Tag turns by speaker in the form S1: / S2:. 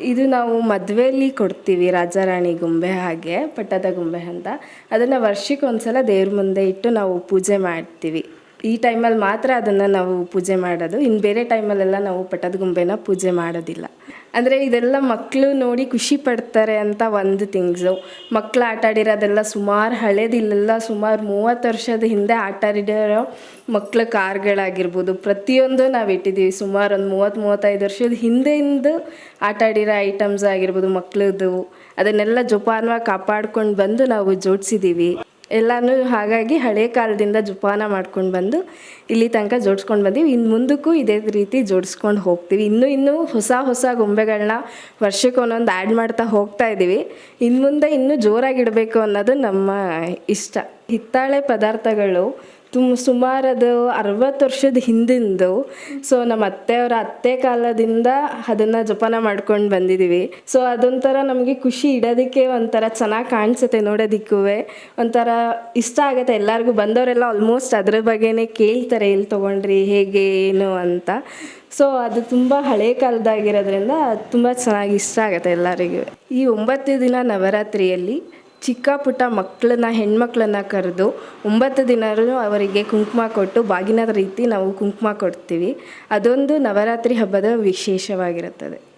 S1: ಇದು ನಾವು ಮದುವೆಯಲ್ಲಿ ಕೊಡ್ತೀವಿ ರಾಜಾರಾಣಿ ಗೊಂಬೆ ಹಾಗೆ, ಪಟ್ಟದ ಗೊಂಬೆ ಅಂತ. ಅದನ್ನು ವರ್ಷಕ್ಕೆ ಒಂದ್ಸಲ ದೇವ್ರ ಮುಂದೆ ಇಟ್ಟು ನಾವು ಪೂಜೆ ಮಾಡ್ತೀವಿ. ಈ ಟೈಮಲ್ಲಿ ಮಾತ್ರ ಅದನ್ನು ನಾವು ಪೂಜೆ ಮಾಡೋದು. ಇನ್ನು ಬೇರೆ ಟೈಮಲ್ಲೆಲ್ಲ ನಾವು ಪಟದ ಗುಂಬೆನ ಪೂಜೆ ಮಾಡೋದಿಲ್ಲ. ಅಂದರೆ ಇದೆಲ್ಲ ಮಕ್ಕಳು ನೋಡಿ ಖುಷಿ ಪಡ್ತಾರೆ ಅಂತ ಒಂದು ಥಿಂಗ್ಸು ಮಕ್ಕಳು ಆಟ ಆಡಿರೋದೆಲ್ಲ ಸುಮಾರು ಹಳೇದಿಲ್ಲೆಲ್ಲ ಸುಮಾರು ಮೂವತ್ತು ವರ್ಷದ ಹಿಂದೆ ಆಟ ಆಡಿರೋ ಮಕ್ಕಳ ಕಾರ್ಗಳಾಗಿರ್ಬೋದು. ಪ್ರತಿಯೊಂದು ನಾವು ಇಟ್ಟಿದ್ದೀವಿ. ಸುಮಾರು ಒಂದು ಮೂವತ್ತು, ಮೂವತ್ತೈದು ವರ್ಷದ ಹಿಂದೆಯಿಂದ ಆಟ ಆಡಿರೋ ಐಟಮ್ಸ್ ಆಗಿರ್ಬೋದು ಮಕ್ಳದ್ದು. ಅದನ್ನೆಲ್ಲ ಜೋಪಾನವಾಗಿ ಕಾಪಾಡ್ಕೊಂಡು ಬಂದು ನಾವು ಜೋಡಿಸಿದ್ದೀವಿ. ಎಲ್ಲನೂ ಹಾಗಾಗಿ ಹಳೆ ಕಾಲದಿಂದ ಜೋಪಾನ ಮಾಡ್ಕೊಂಡು ಬಂದು ಇಲ್ಲಿ ತನಕ ಜೋಡಿಸ್ಕೊಂಡು ಬಂದೀವಿ. ಇನ್ನು ಮುಂದಕ್ಕೂ ಇದೇ ರೀತಿ ಜೋಡಿಸ್ಕೊಂಡು ಹೋಗ್ತೀವಿ. ಇನ್ನೂ ಇನ್ನೂ ಹೊಸ ಹೊಸ ಗೊಂಬೆಗಳನ್ನ ವರ್ಷಕ್ಕೆ ಒಂದೊಂದು ಆ್ಯಡ್ ಮಾಡ್ತಾ ಹೋಗ್ತಾ ಇದ್ದೀವಿ ಇನ್ನು ಮುಂದೆ ಇನ್ನೂ ಜೋರಾಗಿಡಬೇಕು ಅನ್ನೋದು ನಮ್ಮ ಇಷ್ಟ. ಹಿತ್ತಾಳೆ ಪದಾರ್ಥಗಳು ತುಮ್ ಸುಮಾರು ಅದು ಅರವತ್ತು ವರ್ಷದ ಹಿಂದಿಂದು, ಸೊ ನಮ್ಮ ಅತ್ತೆಯವರ ಅತ್ತೆ ಕಾಲದಿಂದ ಅದನ್ನು ಜೋಪಾನ ಮಾಡ್ಕೊಂಡು ಬಂದಿದ್ದೀವಿ ಸೊ ಅದೊಂಥರ ನಮಗೆ ಖುಷಿ ಇಡೋದಕ್ಕೆ ಒಂಥರ ಚೆನ್ನಾಗಿ ಕಾಣಿಸುತ್ತೆ ನೋಡೋದಕ್ಕೂ ಒಂಥರ ಇಷ್ಟ ಆಗುತ್ತೆ ಎಲ್ಲರಿಗೂ. ಬಂದವರೆಲ್ಲ ಆಲ್ಮೋಸ್ಟ್ ಅದ್ರ ಬಗ್ಗೆನೇ ಕೇಳ್ತಾರೆ ಎಲ್ಲಿ ತೊಗೊಂಡ್ರಿ, ಹೇಗೆ, ಏನು ಅಂತ. ಸೊ ಅದು ತುಂಬ ಹಳೆ ಕಾಲದಾಗಿರೋದ್ರಿಂದ ತುಂಬ ಚೆನ್ನಾಗಿ ಇಷ್ಟ ಆಗುತ್ತೆ ಎಲ್ಲರಿಗೂ. ಈ ಒಂಬತ್ತು ದಿನ ನವರಾತ್ರಿಯಲ್ಲಿ ಚಿಕ್ಕ ಪುಟ್ಟ ಮಕ್ಕಳನ್ನ, ಹೆಣ್ಮಕ್ಳನ್ನ ಕರೆದು ಒಂಬತ್ತು ದಿನವೂ ಅವರಿಗೆ ಕುಂಕುಮ ಕೊಟ್ಟು ಬಾಗಿನ ರೀತಿ ನಾವು ಕುಂಕುಮ ಕೊಡ್ತೀವಿ. ಅದೊಂದು ನವರಾತ್ರಿ ಹಬ್ಬದ ವಿಶೇಷವಾಗಿರುತ್ತದೆ.